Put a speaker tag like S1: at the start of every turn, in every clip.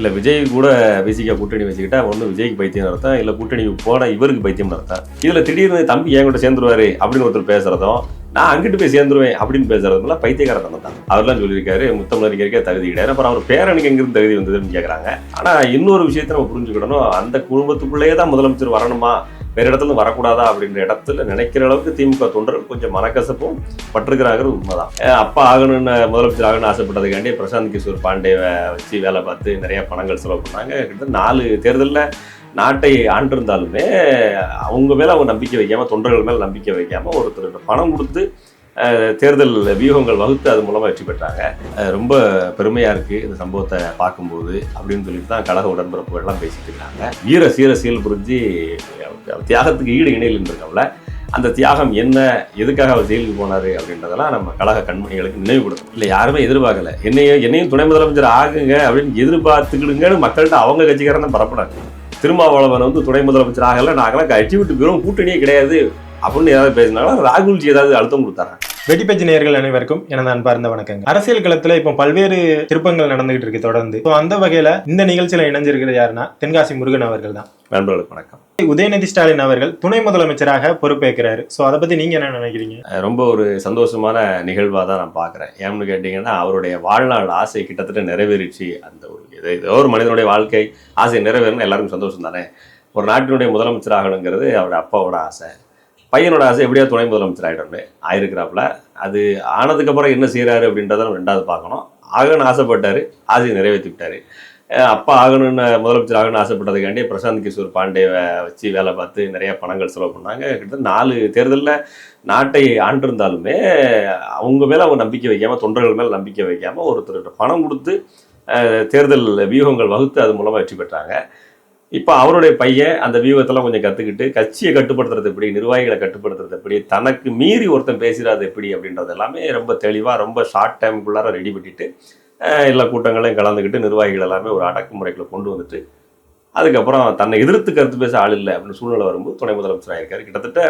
S1: இல்லை விஜய் கூட விசிகா கூட்டணி வச்சுக்கிட்டா ஒன்று விஜய்க்கு பைத்தியம் அர்த்தம் இல்லை கூட்டணிக்கு போனால் இவருக்கு பைத்தியம் அர்த்தம் இதில் திடீர்னு தம்பி என் கூட சேர்ந்துருவாரு அப்படின்னு ஒருத்தர் பேசுறதும் நான் அங்கிட்டு போய் சேர்ந்துருவேன் அப்படின்னு பேசுறதுலாம் பைத்தியக்காரத்தனம் தான். அவர்லாம் சொல்லியிருக்காரு முத்தமிழறிஞருக்கே தகுதி கிடையாது. அப்புறம் அவர் பேரனுக்கு எங்கிருந்து தகுதி வந்ததுன்னு கேட்குறாங்க ஆனால் இன்னொரு விஷயத்தை நம்ம புரிஞ்சுக்கிடணும். அந்த குடும்பத்துக்குள்ளேயே தான் முதலமைச்சர் வரணுமா? வேற இடத்துல வரக்கூடாதா அப்படின்ற இடத்துல நினைக்கிற அளவுக்கு திமுக தொண்டர்கள் கொஞ்சம் மனக்கசப்பும் பட்டிருக்கிறாங்கிறது உண்மைதான். அப்பா ஆகணும்னு முதலமைச்சர் ஆகணும்னு ஆசைப்பட்டதுக்காண்டி பிரசாந்த் கிஷோர் பாண்டேவை வச்சு வேலை பார்த்து நிறைய பணங்கள் செலவு பண்ணாங்க. கிட்டத்தட்ட நாலு தேர்தலில் நாட்டை ஆண்டிருந்தாலுமே அவங்க மேலே அவங்க நம்பிக்கை வைக்காமல் தொண்டர்கள் மேலே நம்பிக்கை வைக்காமல் ஒருத்தர் பணம் கொடுத்து தேர்தல் வியூகங்கள் வகுத்து அது மூலமாக வெற்றி பெற்றாங்க. ரொம்ப பெருமையாக இருக்குது இந்த சம்பவத்தை பார்க்கும்போது அப்படின்னு சொல்லிட்டு தான் கழக உடன்பிறப்புகள்லாம் பேசிட்டு இருக்காங்க. வீர சீர சீல் புரிஞ்சு தியாகத்துக்கு ஈடு இணையில் இருக்கவங்கள அந்த தியாகம் என்ன எதுக்காக அவர் ஜெயிலுக்கு போனாரு அப்படின்றதெல்லாம் நம்ம கழக கண்மணிகளுக்கு நினைவு நினைவுபடுத்தணும் இல்லை யாருமே எதிர்பார்க்கல. என்னையும் என்னையும் துணை முதலமைச்சர் ஆகுங்க அப்படின்னு எதிர்பார்த்துக்கிடுங்கன்னு மக்கள்கிட்ட அவங்க கட்சிக்காரன் பரப்புனாங்க திருமாவளவன் வந்து துணை முதலமைச்சர் ஆகலை நாங்களாம் கட்சி விட்டு வெறும் கூட்டணியே கிடையாது அப்படின்னு ஏதாவது பேசினாலும் ராகுல்ஜி ஏதாவது அழுத்தம் கொடுத்தாராங்க
S2: வெடிப்பேச்சு நேயர்கள் அனைவருக்கும் எனது அன்பார்ந்த வணக்கங்க அரசியல் களத்துல இப்போ பல்வேறு திருப்பங்கள் நடந்துகிட்டு இருக்கு தொடர்ந்து. அந்த வகையில இந்த நிகழ்ச்சியில இணைஞ்சிருக்கிறது யாருன்னா தென்காசி முருகன் அவர்கள் தான்.
S1: நண்பர்களுக்கு வணக்கம்.
S2: உதயநிதி ஸ்டாலின் அவர்கள் துணை முதலமைச்சராக பொறுப்பேற்கிறாரு. சோ அதை பத்தி நீங்க என்ன நினைக்கிறீங்க?
S1: ரொம்ப ஒரு சந்தோஷமான நிகழ்வாக தான் நான் பார்க்குறேன் ஏன்னு கேட்டிங்கன்னா அவருடைய வாழ்நாள் ஆசை கிட்டத்தட்ட நிறைவேறிச்சு. அந்த ஒரு ஏதோ ஒரு மனிதனுடைய வாழ்க்கை ஆசை நிறைவேறணும் எல்லாருக்கும் சந்தோஷம் தானே? ஒரு நாட்டினுடைய முதலமைச்சர் ஆகணுங்கிறது அவருடைய அப்பாவோட ஆசை. பையனோட ஆசை எப்படியா துணை முதலமைச்சர் ஆகிடணும் ஆயிருக்கிறாப்புல. அது ஆனதுக்கப்புறம் என்ன செய்கிறாரு அப்படின்றத நம்ம ரெண்டாவது பார்க்கணும். ஆகணும்னு ஆசைப்பட்டார். ஆசையை நிறைவேற்றி விட்டார் அப்பா ஆகணும்னு முதலமைச்சர் ஆகணும்னு ஆசைப்பட்டதுக்காண்டி பிரசாந்த் கிஷோர் பாண்டே வச்சு வேலை பார்த்து நிறையா பணங்கள் செலவு பண்ணாங்க. கிட்டத்தட்ட நாலு தேர்தலில் நாட்டை ஆண்டிருந்தாலுமே அவங்க மேலே அவங்க நம்பிக்கை வைக்காமல் தொண்டர்கள் மேலே நம்பிக்கை வைக்காமல் ஒருத்தர்கிட்ட பணம் கொடுத்து தேர்தல் வியூகங்கள் வகுத்து அது மூலமாக வெற்றி பெற்றாங்க. இப்போ அவருடைய பையன் அந்த வியூகத்தெல்லாம் கொஞ்சம் கற்றுக்கிட்டு கட்சியை கட்டுப்படுத்துறது எப்படி நிர்வாகிகளை கட்டுப்படுத்துறது எப்படி தனக்கு மீறி ஒருத்தன் பேசுகிறாது எப்படி அப்படின்றது எல்லாமே ரொம்ப தெளிவாக ரொம்ப ஷார்ட் டைமுக்குள்ளார ரெடி பண்ணிட்டு எல்லா கூட்டங்களையும் கலந்துக்கிட்டு நிர்வாகிகள் எல்லாமே ஒரு அடக்குமுறைக்குள்ள கொண்டு வந்துட்டு அதுக்கப்புறம் தன்னை எதிர்த்து கருத்து பேச ஆள் இல்லை அப்படின்னு சூழ்நிலை வரும்போது துணை முதலமைச்சர் ஆயிருக்காரு. கிட்டத்தட்ட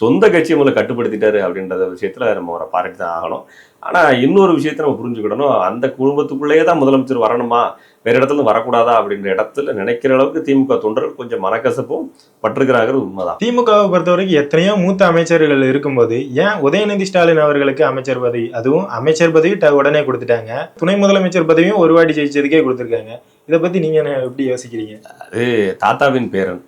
S1: சொந்த கட்சி முதல்ல கட்டுப்படுத்திட்டாரு அப்படின்றத விஷயத்தில் நம்ம அவரை பாராட்டி தான் ஆகணும். ஆனா இன்னொரு விஷயத்தை நம்ம புரிஞ்சுக்கிடணும். அந்த குடும்பத்துக்குள்ளேயே தான் முதலமைச்சர் வரணுமா? வேற இடத்துல வரக்கூடாதா? அப்படின்ற இடத்துல நினைக்கிற அளவுக்கு திமுக தொண்டர்கள் கொஞ்சம் மனக்கசப்பும் பட்டிருக்கிறாங்கிறது உண்மைதான்.
S2: திமுகவை பொறுத்த வரைக்கும் எத்தனையோ மூத்த அமைச்சர்கள் இருக்கும்போது ஏன் உதயநிதி ஸ்டாலின் அவர்களுக்கு அமைச்சர் பதவி? அதுவும் அமைச்சர் பதவி உடனே கொடுத்துட்டாங்க. துணை முதலமைச்சர் பதவியும் ஒரு வாட்டி ஜெயிச்சதுக்கே கொடுத்துருக்காங்க. இதை பத்தி நீங்க என்ன எப்படி யோசிக்கிறீங்க?
S1: அது தாத்தாவின் பேரன்.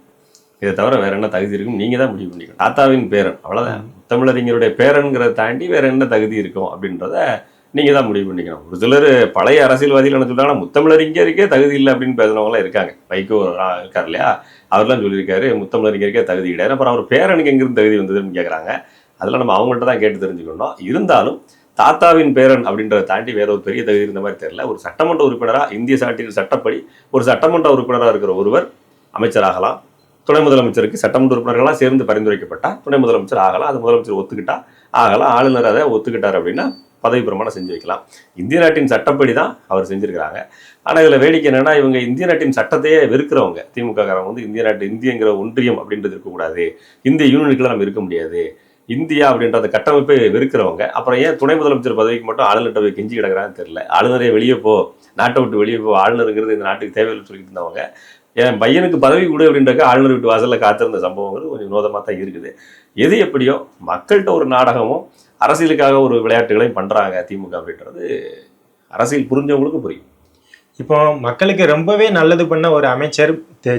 S1: இதை தவிர வேற என்ன தகுதி இருக்கும்? நீங்க தான் முடிவு பண்ணிக்கணும். தாத்தாவின் பேரன். அவ்வளவுதான். தமிழறிஞருடைய பேரன்கிறத தாண்டி வேற என்ன தகுதி இருக்கும் அப்படின்றத நீங்க தான் முடிவு பண்ணிக்கணும். ஒரு சிலர் பழைய அரசியல்வாதிகள் என்ன சொல்றாங்கன்னா முத்தமிழறிஞருக்கே தகுதி இல்லை அப்படின்னு பேசுனவங்களாம் இருக்காங்க. வைகோ ரா- இருக்கார் இல்லையா? அவர்லாம் சொல்லியிருக்காரு முத்தமிழறிஞருக்கே தகுதி கிடையாது அப்புறம் அவர் பேரனுக்கு எங்கிருந்து தகுதி வந்ததுன்னு கேட்குறாங்க அதெல்லாம் நம்ம அவங்கள்ட்ட தான் கேட்டு தெரிஞ்சுக்கணும். இருந்தாலும் தாத்தாவின் பேரன் அப்படின்றத தாண்டி வேற ஒரு பெரிய தகுதி இருந்த மாதிரி தெரியல. ஒரு சட்டமன்ற உறுப்பினராக இந்திய சாட்டின் சட்டப்படி ஒரு சட்டமன்ற உறுப்பினராக இருக்கிற ஒருவர் அமைச்சராகலாம். துணை முதலமைச்சருக்கு சட்டமன்ற உறுப்பினர்களாக சேர்ந்து பரிந்துரைக்கப்பட்டால் துணை முதலமைச்சர் ஆகலாம் அது முதலமைச்சர் ஒத்துக்கிட்டா ஆகலாம் ஆளுநர் அதை ஒத்துக்கிட்டார் அப்படின்னா பதவி பிரமாணம் செஞ்சு வைக்கலாம். இந்திய நாட்டின் சட்டப்படி தான் அவர் செஞ்சுருக்கிறாங்க. ஆனால் இதில் வேடிக்கை என்னென்னா இவங்க இந்திய நாட்டின் சட்டத்தையே வெறுக்கிறவங்க. திமுககாரங்க வந்து இந்திய நாட்டு இந்தியங்கிற ஒன்றியம் அப்படின்றது இருக்கக்கூடாது. இந்திய யூனியனுக்குலாம் நம்ம இருக்க முடியாது. இந்தியா அப்படின்ற அந்த கட்டமைப்பை வெறுக்கிறவங்க. அப்புறம் ஏன் துணை முதலமைச்சர் பதவிக்கு மட்டும் ஆளுநர்கிட்ட போய் கெஞ்சி கிடக்குறான்னு தெரியல. ஆளுநரே வெளியே போ நாட்டை விட்டு வெளியே போ ஆளுநருங்கிறது இந்த நாட்டுக்கு தேவையில்லை சொல்லிட்டு இருந்தவங்க. என் பையனுக்கு பதவி கொடு அப்படின்றக்க ஆளுநர் வீட்டு வாசலில் காத்திருந்த சம்பவங்கள் கொஞ்சம் வினோதமாக தான் இருக்குது. எது எப்படியோ மக்கள்கிட்ட ஒரு நாடகமும் அரசியலுக்காக ஒரு விளையாட்டுகளையும் பண்ணுறாங்க திமுக அப்படின்றது அரசியல் புரிஞ்சவங்களுக்கு புரியும்.
S2: இப்போ மக்களுக்கு ரொம்பவே நல்லது பண்ண ஒரு அமைச்சர்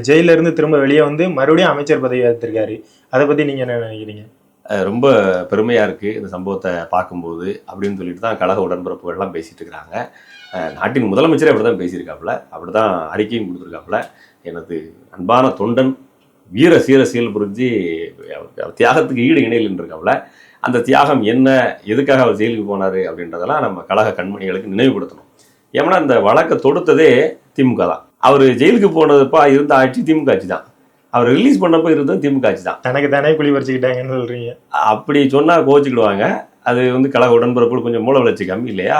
S2: ஜெயிலிருந்து இருந்து திரும்ப வெளியே வந்து மறுபடியும் அமைச்சர் பதவி ஏற்றிருக்காரு அதை பற்றி நீங்கள் என்ன நினைக்கிறீங்க?
S1: ரொம்ப பெருமையாக இருக்குது இந்த சம்பவத்தை பார்க்கும்போது அப்படின்னு சொல்லிட்டு தான் கழக உடன்பிறப்புகள்லாம் பேசிகிட்டு இருக்கிறாங்க. நாட்டின் முதலமைச்சரே அப்படி தான் பேசியிருக்காப்புல. அப்படி தான் அறிக்கையும் கொடுத்துருக்காப்புல. எனது அன்பான தொண்டன் வீர சீர சீல் புரிஞ்சு தியாகத்துக்கு ஈடு இணையில் இருக்காப்புல அந்த தியாகம் என்ன? எதுக்காக அவர் ஜெயிலுக்கு போனார்? அப்படின்றதெல்லாம் நம்ம கழக கண்மணிகளுக்கு நினைவுபடுத்தணும். ஏன்னா இந்த வழக்கை தொடுத்ததே திமுக தான். அவர் ஜெயிலுக்கு போனதுப்பா இருந்த ஆட்சி திமுக ஆட்சி தான். அவர் ரிலீஸ் பண்ணப்போ இருந்தது திமுக ஆட்சி தான்.
S2: தனக்கு தானே குழி பறிச்சுக்கிட்டாங்கன்னு சொல்றீங்க.
S1: அப்படி சொன்னால் கோச்சிக்கிடுவாங்க அது வந்து கழக உடன்பிறப்புகள் கொஞ்சம் மூல வளர்ச்சி கம்மி இல்லையா?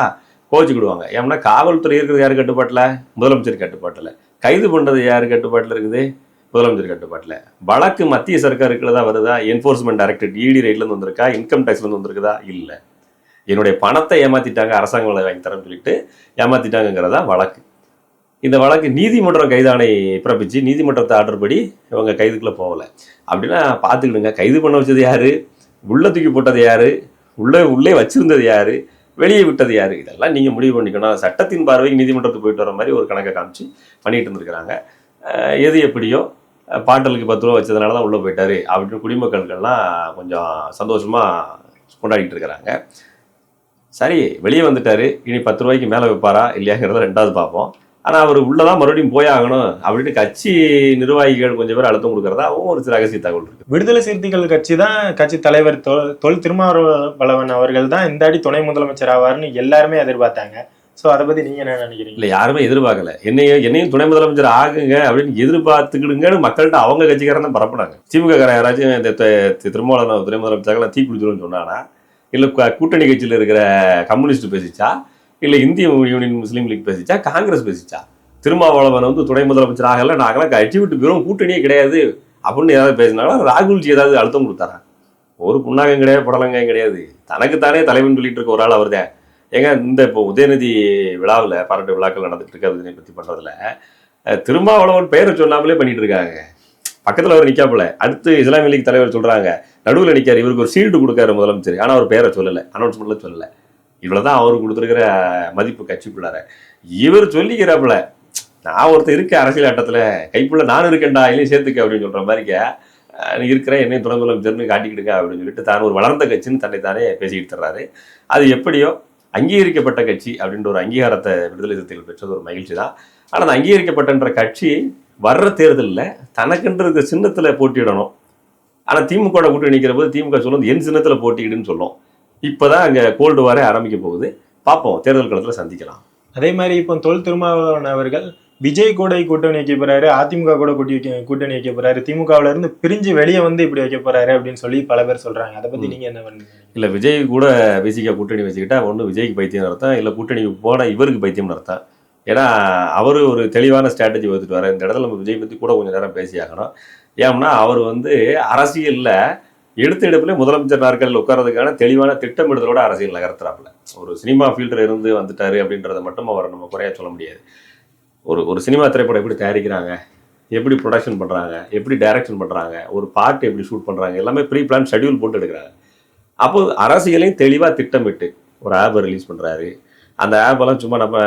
S1: கோச்சிக்கிடுவாங்க ஏன்னா காவல்துறை இருக்கிறது யார் கட்டுப்பாட்டில்? முதலமைச்சர் கட்டுப்பாட்டில். கைது பண்ணுறது யார் கட்டுப்பாட்டில் இருக்குது? முதலமைச்சர் கட்டுப்பாட்டில். வழக்கு மத்திய சர்க்காருக்குள்ள தான் வருதா? என்ஃபோர்ஸ்மெண்ட் டைரக்டரேட் இடி ரேட்லேருந்து வந்திருக்கா? இன்கம் டேக்ஸ்லேருந்து வந்திருக்குதா? இல்லை. என்னுடைய பணத்தை ஏமாத்திட்டாங்க அரசாங்கம் வாங்கி தரேன்னு சொல்லிட்டு ஏமாத்திட்டாங்கிறதா வழக்கு. இந்த வழக்கு நீதிமன்றம் கைதானை பிறப்பிச்சு நீதிமன்றத்தை ஆர்டர் படி இவங்க கைதுக்குள்ளே போகல. அப்படின்னா பார்த்துக்கிடுங்க. கைது பண்ண வச்சது யார்? உள்ளே தூக்கி போட்டது யார்? உள்ளே உள்ளே வச்சுருந்தது யார்? வெளியே விட்டது யார்? இதெல்லாம் நீங்கள் முடிவு பண்ணிக்கணும். சட்டத்தின் பார்வைக்கு நீதிமன்றத்துக்கு போயிட்டு வர மாதிரி ஒரு கணக்கை காமிச்சு பண்ணிகிட்டு இருந்திருக்கிறாங்க. எது எப்படியோ பாட்டலுக்கு பத்து ரூபா வச்சதுனால தான் உள்ளே போயிட்டாரு அப்படின்னு குடிமக்கள்கள்லாம் கொஞ்சம் சந்தோஷமாக கொண்டாடிட்டு இருக்கிறாங்க. சரி வெளியே வந்துட்டார். இனி பத்து ரூபாய்க்கு மேலே வைப்பாரா இல்லையாங்கிறத ரெண்டாவது பார்ப்போம். ஆனால் அவர் உள்ளதான் மறுபடியும் போய் ஆகணும் அப்படின்னு கட்சி நிர்வாகிகள் கொஞ்சம் பேர் அழுத்தம் கொடுக்கறதாவும் ஒரு சில ரகசிய தகவல் இருக்கு.
S2: விடுதலை சிறுத்தைகள் கட்சி தான் கட்சி தலைவர் தொல் தொல் திருமாவளவன் அவர்கள் தான் இந்த அடி துணை முதலமைச்சர் ஆவார்னு எல்லாருமே எதிர்பார்த்தாங்க. ஸோ அதை பத்தி நீங்க என்ன நினைக்கிறீங்க?
S1: இல்லை யாருமே எதிர்பார்க்கல. என்னையும் என்னையும் துணை முதலமைச்சர் ஆகுங்க அப்படின்னு எதிர்பார்த்துக்கிடுங்கன்னு மக்கள்கிட்ட அவங்க கட்சிக்காரன் தான் பரப்புனாங்க. திமுக யாராச்சும் இந்த திருமாவளவன் துணை முதலமைச்சர் தீ குளிச்சிரும்னு சொன்னானா இல்லை கூட்டணி கட்சியில் இருக்கிற கம்யூனிஸ்ட் பேசிச்சா இல்லை இந்திய யூனியன் முஸ்லீம் லீக் பேசிச்சா காங்கிரஸ் பேசிச்சா? திருமாவளவன் வந்து துணை முதலமைச்சர் ஆகல நாங்களாம் கட்சி விட்டு வெறும் கூட்டணியே கிடையாது அப்படின்னு ஏதாவது பேசினாங்களா? ராகுல்ஜி ஏதாவது அழுத்தம் கொடுத்தாரா? ஒரு புண்ணாகம் கிடையாது புடலங்காயம் கிடையாது. தனக்குத்தானே தலைவன் சொல்லிட்டு இருக்க ஒரு ஆள் அவர் தான் ஏங்க இந்த இப்போ உதயநிதி விழாவில் பாராட்டு விழாக்கள் நடந்துட்டு இருக்கு அதை பற்றி பண்ணுறதுல திருமாவளவன் பெயரை சொன்னாமலே பண்ணிட்டு இருக்காங்க. பக்கத்தில் அவர் நிற்காப்புல அடுத்து இஸ்லாமிய லீக் தலைவர் சொல்றாங்க நடுவில் நிற்கார் இவருக்கு ஒரு சீல்டு கொடுக்காரு முதலமைச்சர். ஆனால் அவர் பேரை சொல்லலை அனௌன்ஸ்மெண்ட்ல சொல்லலை. இவ்வளோதான் அவர் கொடுத்துருக்கிற மதிப்பு கட்சிக்குள்ளார இவர் சொல்லிக்கிறாப்புல நான் ஒருத்தர் இருக்கேன் அரசியல் ஆட்டத்தில் கைப்புள்ள நான் இருக்கேன்டா இல்லையும் சேர்த்துக்க அப்படின்னு சொல்கிற மாதிரிக்க நீ இருக்கிற என்னையும் துணை முதலமைச்சர்னு காட்டிக்கிடுங்க அப்படின்னு சொல்லிட்டு தான் ஒரு வளர்ந்த கட்சின்னு தன்னை தானே பேசிக்கிட்டு தர்றாரு. அது எப்படியோ அங்கீகரிக்கப்பட்ட கட்சி அப்படின்ற ஒரு அங்கீகாரத்தை விடுதலை சிறுத்தைகள் பெற்றது ஒரு மகிழ்ச்சி தான். ஆனால் அந்த அங்கீகரிக்கப்பட்டன்ற கட்சி வர்ற தேர்தலில் தனக்குன்ற சின்னத்தில் போட்டியிடணும். ஆனால் திமுக கூட்டணி நிற்கிற போது திமுக சொல்லும் என் சின்னத்தில் போட்டியிடுன்னு சொல்லும். இப்போதான் அங்கே கோல்டு வாரே ஆரம்பிக்க போகுது. பார்ப்போம் தேர்தல் களத்தில் சந்திக்கலாம்.
S2: அதே மாதிரி இப்போ தொல் திருமாவளவன் அவர்கள் விஜய் கூட கூட்டணி வைக்க போறாரு அதிமுக கூட கூட்டி வைக்க கூட்டணி வைக்க போறாரு திமுகவுல இருந்து பிரிஞ்சு வெளியே வந்து இப்படி வைக்க போறாரு அப்படின்னு சொல்லி பல பேர் சொல்றாங்க. அதை பத்தி நீங்க என்ன பண்ணுவீங்க
S1: இல்லை விஜய் கூட விசிகா கூட்டணி வச்சுக்கிட்டா ஒன்று விஜய்க்கு பைத்தியம் அர்த்தம் இல்லை கூட்டணிக்கு போன இவருக்கு பைத்தியம் அர்த்தம் ஏன்னா அவர் ஒரு தெளிவான ஸ்ட்ராட்டஜி வகுத்துட்டு வர இந்த இடத்துல நம்ம விஜய் பற்றி கூட கொஞ்சம் நேரம் பேசியாகணும். ஏன்னா அவர் வந்து அரசியலில் எடுத்த எடுப்புல முதலமைச்சர் நாற்காலில் உட்கார்றதுக்கான தெளிவான திட்டமிடுதலோட அரசியல் நகர்த்துறாப்புல. ஒரு சினிமா ஃபீல்டில் இருந்து வந்துட்டாரு அப்படின்றத மட்டும் அவரை நம்ம குறையா சொல்ல முடியாது. ஒரு ஒரு சினிமா திரைப்படம் எப்படி தயாரிக்கிறாங்க? எப்படி ப்ரொடக்ஷன் பண்ணுறாங்க எப்படி டைரக்ஷன் பண்ணுறாங்க ஒரு பாட்டு எப்படி ஷூட் பண்ணுறாங்க எல்லாமே ப்ரீ பிளான் ஷெடியூல் போட்டு எடுக்கிறாங்க. அப்போது அரசியலையும் தெளிவாக திட்டமிட்டு ஒரு ஆப்பை ரிலீஸ் பண்ணுறாரு அந்த ஆப்பெல்லாம் சும்மா நம்ம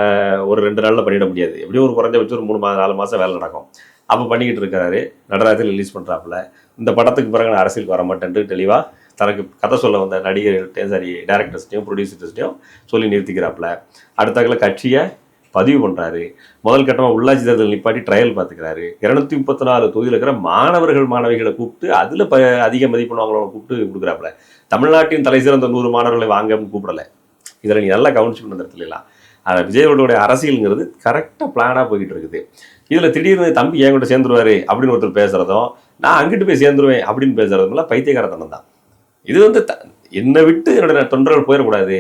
S1: ஒரு ரெண்டு நாளில் பண்ணிட முடியாது. எப்படியும் ஒரு குறைஞ்ச வச்சு ஒரு மூணு மாதம் நாலு மாதம் வேலை நடக்கும். அப்போ பண்ணிக்கிட்டு இருக்கிறாரு நடராஜத்தில் ரிலீஸ் பண்ணுறாப்புல இந்த படத்துக்கு பிறகு நான் அரசியலுக்கு வர மாட்டேன்ட்டு தெளிவாக தனக்கு கதை சொல்ல வந்த நடிகர்கள்ட்டையும் சரி டேரக்டர்ஸ்ட்டையும் ப்ரொடியூசர்ஸ்ட்டையும் சொல்லி நிறுத்திக்கிறாப்புல. அடுத்தாக்கில் கட்சியை பதிவு பண்ணுறாரு முதல் கட்டமாக உள்ளாட்சி தேர்தல் நிப்பாட்டி ட்ரையல் பார்த்துக்கிறாரு. இரநூத்தி முப்பத்தி நாலு தொகுதியில் இருக்கிற மாணவர்கள் மாணவிகளை கூப்பிட்டு அதில் ப அதிக மதிப்பெண்ணவங்கள கூப்பிட்டு கொடுக்குறாப்புல. தமிழ்நாட்டின் தலை சிறந்த நூறு மாணவர்களை வாங்கன்னு கூப்பிடல. இதில் நீ நல்லா கவனிச்சு பண்ண இடத்துல ஆனால் விஜயோடைய அரசியலுங்கிறது கரெக்டாக பிளானாக போய்கிட்டு இருக்குது. இதில் திடீர்னு தம்பி என் கூட சேர்ந்துருவாரு அப்படின்னு ஒருத்தர் பேசுகிறதும் நான் அங்கிட்டு போய் சேர்ந்துருவேன் அப்படின்னு பேசுகிறதுமெல்லாம் பைத்தியகாரத்தனம் தான் இது வந்து த என்னை விட்டு என்னோட தொண்டர்கள் போயிடக்கூடாது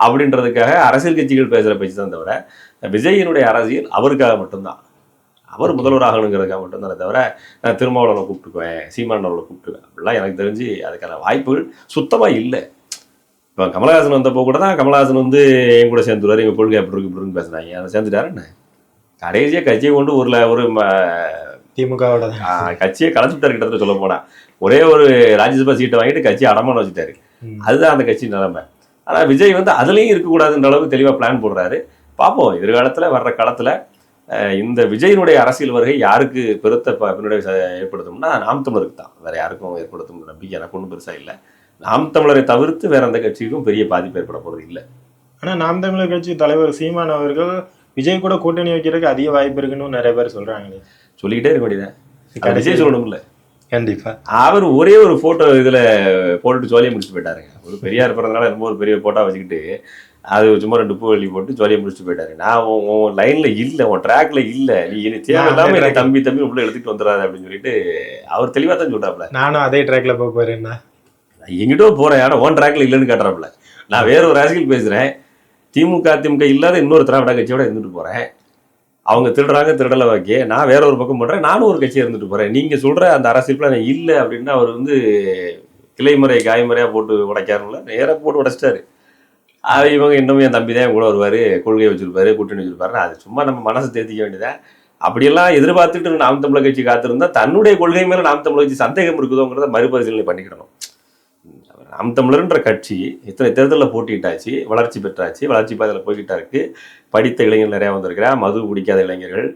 S1: அப்படின்றதுக்காக அரசியல் கட்சிகள் பேசுகிற பேச்சு தான் தவிர விஜயினுடைய அரசியல் அவருக்காக மட்டும்தான். அவர் முதல்வர் ஆகணுங்கிறதுக்காக மட்டும்தானே தவிர நான் திருமாவளவனை கூப்பிட்டுக்குவேன் சீமானவர்களை கூப்பிட்டுக்குவேன். அப்படிலாம் எனக்கு தெரிஞ்சு அதுக்கான வாய்ப்புகள் சுத்தமாக இல்லை. இப்போ கமலஹாசன் வந்தப்போ கூட தான் கமலஹாசன் வந்து என் கூட சேர்ந்துருவார் எங்கள் கொள்கை அப்படி இருக்கு இப்படி இருக்குன்னு பேசுனாங்க அதை சேர்ந்துட்டாரு என்ன? கடைசியாக கட்சியை கொண்டு ஒரு ல- ஒரு
S2: திமுகவோட
S1: கட்சியை கலைச்சு விட்டாரு கிட்டத்தட்ட சொல்ல போனா. ஒரே ஒரு ராஜ்யசபா சீட்டை வாங்கிட்டு கட்சியை அடமானம் வச்சுட்டாரு. அதுதான் அந்த கட்சி நிலைமை. ஆனா விஜய் வந்து அதுலயும் இருக்கக்கூடாதுன்ற அளவுக்கு தெளிவா பிளான் போடுறாரு. பார்ப்போம் எதிர்காலத்துல வர்ற காலத்துல இந்த விஜயினுடைய அரசியல் வருகை யாருக்கு பெருத்த பின்னடைவை ஏற்படுத்தும்னா நாம் தமிழருக்கு தான். வேற யாருக்கும் ஏற்படுத்தும் நம்பிக்கை எனக்கு ஒன்றும் பெருசா இல்லை. நாம் தமிழரை தவிர்த்து வேற எந்த கட்சிக்கும் பெரிய பாதிப்பு ஏற்பட போறது இல்லை.
S2: ஆனா நாம் தமிழர் கட்சி தலைவர் சீமான் அவர்கள் விஜய் கூட கூட்டணி வைக்கிறதுக்கு அதிக வாய்ப்பு இருக்குன்னு நிறைய பேர் சொல்றாங்களே.
S1: சொல்லிக்கிட்டே இருக்க வேண்டியதான் விஜய் சொல்லணும்ல.
S2: கண்டிப்பா.
S1: அவர் ஒரே ஒரு போட்டோ இதுல போட்டுட்டு ஜோலியை முடிச்சுட்டு போயிட்டாருங்க. ஒரு பெரியார் பிறந்தனால ரொம்ப ஒரு பெரிய போட்டோ வச்சுக்கிட்டு அது சும்மா ரெண்டு பூ எழுதி போட்டு ஜோலியை முடிச்சுட்டு போயிட்டாரு. நான் உன் லைன்ல இல்ல உன் ட்ராக்ல இல்ல. நீ தேவையில்லாம என்னை தம்பி தம்பி உள்ள எடுத்துட்டு வந்துடாது அப்படின்னு சொல்லிட்டு அவர் தெளிவா தான் சொல்றாப்ல
S2: நானும் அதே ட்ராக்ல போக போறேன்னா
S1: எங்கிட்டோ போறேன் ஆனா உன் ட்ராக்ல இல்லைன்னு காட்டுறாப்ல நான் வேற ஒரு அரசியல் பேசுறேன். திமுக அதிமுக இல்லாத இன்னொரு திராவிட கட்சியோட இருந்துட்டு போறேன். அவங்க திருடுறாங்க திருடலை வாக்கி நான் வேற ஒரு பக்கம் பண்றேன் நானும் ஒரு கட்சியா இருந்துட்டு போறேன். நீங்க சொல்ற அந்த அரசியல் நான் இல்லை அப்படின்னா அவர் வந்து கிளைமுறை காய்முறையா போட்டு உடைக்காருல நேராக போட்டு உடைச்சிட்டாரு. அது இவங்க இன்னமும் என் தம்பி தான் என் கூட வருவார் கொள்கை வச்சிருப்பாரு கூட்டணி வச்சிருப்பாரு அது சும்மா நம்ம மனசை தேர்த்திக்க வேண்டியதான் அப்படியெல்லாம் எதிர்பார்த்துட்டு நாம் தமிழர் கட்சி காத்திருந்தா தன்னுடைய கொள்கை மேல நாம் தமிழர் கட்சி சந்தேகம் இருக்குதோங்கிறத மறுபரிசீலனை பண்ணிக்கிடணும். நாம் தமிழர்ன்ற கட்சி இத்தனை தேர்தலில் போட்டிட்டாச்சு வளர்ச்சி பெற்றாச்சு வளர்ச்சி பாதையில் போய்கிட்டா இருக்கு. படித்த இளைஞர்கள் நிறையா வந்திருக்கிறா மது குடிக்காத இளைஞர்கள்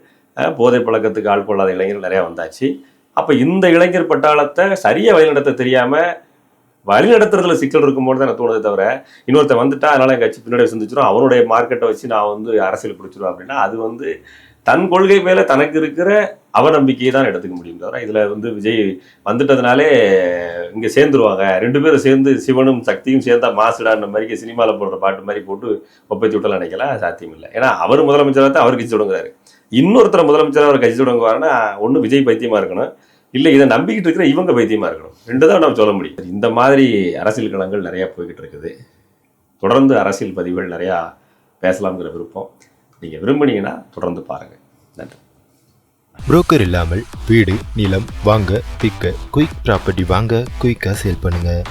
S1: போதை பழக்கத்துக்கு ஆள் கொள்ளாத இளைஞர்கள் நிறையா வந்தாச்சு. அப்போ இந்த இளைஞர் பட்டாளத்தை சரியாக வழிநடத்த தெரியாமல் வழிநடத்துறதுல சிக்கல் இருக்கும்போது தான் எனக்கு தோணுதே தவிர இன்னொருத்த வந்துட்டா அதனால என் கட்சி பின்னாடி சிந்திச்சிடும் அவனுடைய மார்க்கெட்டை வச்சு நான் வந்து அரசியல் பிடிச்சிருவேன் அப்படின்னா அது வந்து தன் கொள்கை மேலே தனக்கு இருக்கிற அவநம்பிக்கையை தான் எடுத்துக்க முடியும் தவிர இதில் வந்து விஜய் வந்துட்டதுனாலே இங்கே சேர்ந்துருவாங்க. ரெண்டு பேரும் சேர்ந்து சிவனும் சக்தியும் சேர்ந்தா மாசுடான்ற மாதிரி சினிமாவில் போடுற பாட்டு மாதிரி போட்டு ஒப்பத்தி விட்டலாம் நினைக்கலாம் சாத்தியம் இல்லை ஏன்னா அவர் முதலமைச்சராக தான் அவர் கட்சி தொடங்குறாரு. இன்னொருத்தர் முதலமைச்சராக அவர் கட்சி தொடங்குவாருன்னா ஒன்று விஜய் பைத்தியமாக இருக்கணும். இல்லை இதை நம்பிக்கிட்டு இருக்கிற இவங்க வைத்தியமாக இருக்கணும். ரெண்டு தான் நம்ம சொல்ல முடியும். இந்த மாதிரி அரசியல் களங்கள் நிறையா போய்கிட்டு இருக்குது. தொடர்ந்து அரசியல் பதிவுகள் நிறையா பேசலாம்ங்கிற விருப்பம். நீங்கள் விரும்புனீங்கன்னா தொடர்ந்து பாருங்கள் நன்றி.
S3: புரோக்கர் இல்லாமல் வீடு நிலம் வாங்க விற்க குயிக் ப்ராப்பர்ட்டி வாங்க குயிக்காக சேல் பண்ணுங்கள்